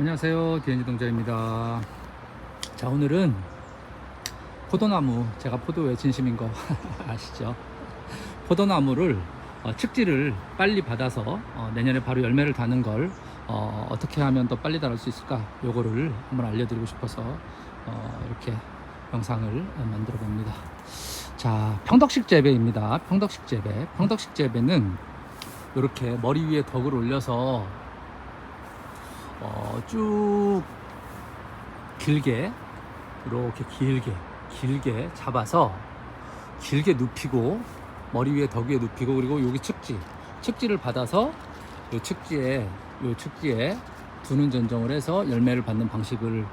안녕하세요. 디엔지 동자입니다. 자 오늘은 포도나무 제가 포도에 진심인 거 아시죠? 포도나무를 어, 측지를 빨리 받아서 어, 내년에 바로 열매를 다는 걸 어, 어떻게 하면 더 빨리 달을 수 있을까? 요거를 한번 알려드리고 싶어서 어, 이렇게 영상을 만들어 봅니다. 자 평덕식 재배입니다. 평덕식 재배. 평덕식 재배는 이렇게 머리 위에 덕을 올려서 어, 쭉 길게 이렇게 길게 길게 잡아서 길게 눕히고 머리 위에 덕 위에 눕히고 그리고 여기 측지 측지를 받아서 요 측지에 요 측지에 두는 전정을 해서 열매를 받는 방식을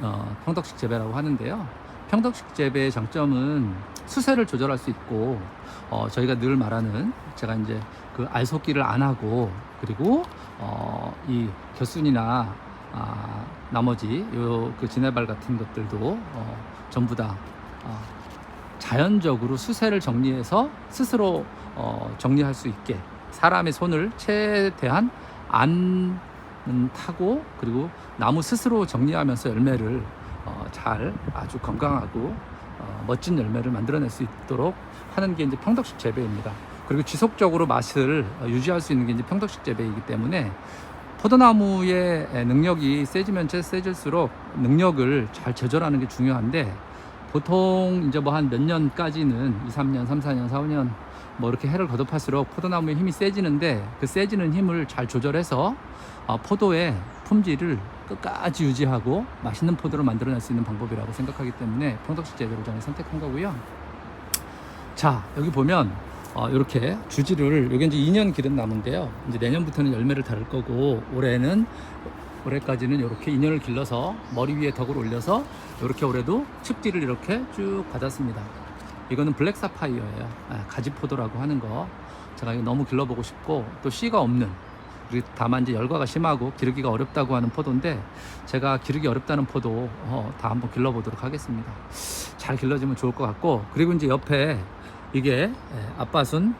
어, 평덕식 재배라고 하는데요. 평덕식 재배의 장점은 수세를 조절할 수 있고 어, 저희가 늘 말하는 제가 이제 그 알속기를 안 하고 그리고 어, 이 겨순이나 아, 나머지 요그 지네발 같은 것들도 어, 전부 다 어, 자연적으로 수세를 정리해서 스스로 어, 정리할 수 있게 사람의 손을 최대한 안 음, 타고 그리고 나무 스스로 정리하면서 열매를 어, 잘 아주 건강하고 어, 멋진 열매를 만들어낼 수 있도록 하는 게 이제 평덕식 재배입니다. 그리고 지속적으로 맛을 어, 유지할 수 있는 게 이제 평덕식 재배이기 때문에 포도나무의 능력이 세지면 세질수록 능력을 잘 조절하는 게 중요한데 보통 이제 뭐 한 몇 년까지는 2, 3년, 3, 4년, 4, 5년 뭐 이렇게 해를 거듭할수록 포도나무의 힘이 세지는데 그 세지는 힘을 잘 조절해서 어, 포도의 품질을 끝까지 유지하고 맛있는 포도를 만들어낼 수 있는 방법이라고 생각하기 때문에 평덕식 재배를 저는 선택한 거고요. 자 여기 보면 어, 이렇게 주지를 여기 이제 2년 기른 나무인데요. 이제 내년부터는 열매를 달을 거고 올해는 올해까지는 이렇게 2년을 길러서 머리 위에 덕을 올려서 이렇게 올해도 측지를 이렇게 쭉 받았습니다. 이거는 블랙 사파이어예요. 아, 가지포도라고 하는 거. 제가 이거 너무 길러보고 싶고 또 씨가 없는 그리고 다만 이제 열과가 심하고 기르기가 어렵다고 하는 포도인데 제가 기르기 어렵다는 포도 어, 다 한번 길러보도록 하겠습니다. 잘 길러지면 좋을 것 같고 그리고 이제 옆에 이게 예, 아빠 순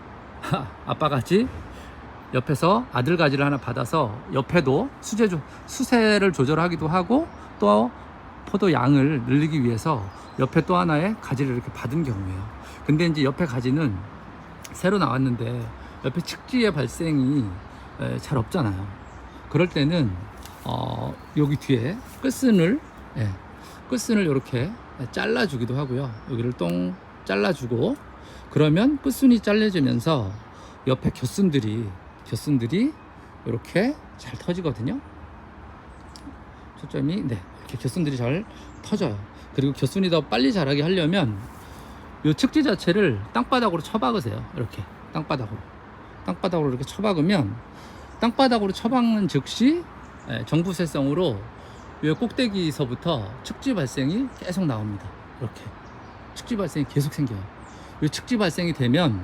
아빠 가지 옆에서 아들 가지를 하나 받아서 옆에도 수제 조- 수세를 조절하기도 하고 또 포도 양을 늘리기 위해서 옆에 또 하나의 가지를 이렇게 받은 경우예요. 근데 이제 옆에 가지는 새로 나왔는데 옆에 측지의 발생이 에, 잘 없잖아요. 그럴 때는 어, 여기 뒤에 끝선을 예, 끝선을 이렇게 잘라주기도 하고요. 여기를 똥 잘라주고 그러면 끝순이 잘려지면서 옆에 곁순들이 곁순들이 이렇게 잘 터지거든요. 초점이 네 이렇게 곁순들이 잘 터져요. 그리고 곁순이 더 빨리 자라게 하려면 이 측지 자체를 땅바닥으로 쳐박으세요. 이렇게 땅바닥으로 땅바닥으로 이렇게 쳐박으면 땅바닥으로 쳐박는 즉시 예, 정부세성으로 이 꼭대기서부터 측지 발생이 계속 나옵니다. 이렇게 측지 발생이 계속 생겨요. 이 측지 발생이 되면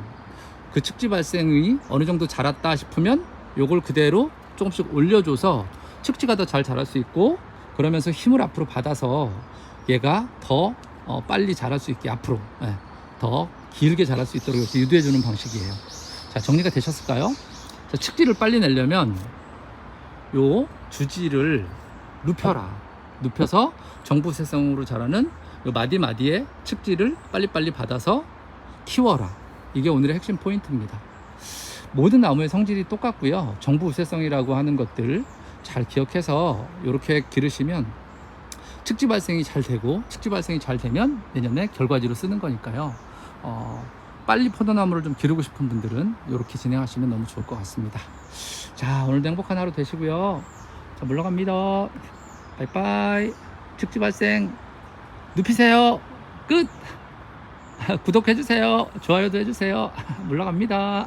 그 측지 발생이 어느 정도 자랐다 싶으면 요걸 그대로 조금씩 올려줘서 측지가 더 잘 자랄 수 있고 그러면서 힘을 앞으로 받아서 얘가 더 어, 빨리 자랄 수 있게 앞으로 예, 더 길게 자랄 수 있도록 이렇게 유도해 주는 방식이에요. 자 정리가 되셨을까요? 자, 측지를 빨리 내려면 요 주지를 눕혀라. 눕혀서 정부 세성으로 자라는 요 마디마디의 측지를 빨리빨리 받아서 키워라. 이게 오늘의 핵심 포인트입니다. 모든 나무의 성질이 똑같고요. 정부 우세성이라고 하는 것들 잘 기억해서 이렇게 기르시면 측지 발생이 잘 되고 측지 발생이 잘 되면 내년에 결과지로 쓰는 거니까요. 어, 빨리 포도나무를 좀 기르고 싶은 분들은 이렇게 진행하시면 너무 좋을 것 같습니다. 자, 오늘도 행복한 하루 되시고요. 자, 물러갑니다. 바이바이. 측지 발생 눕히세요. 끝. 구독해주세요. 좋아요도 해주세요. 물러갑니다.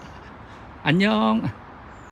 안녕.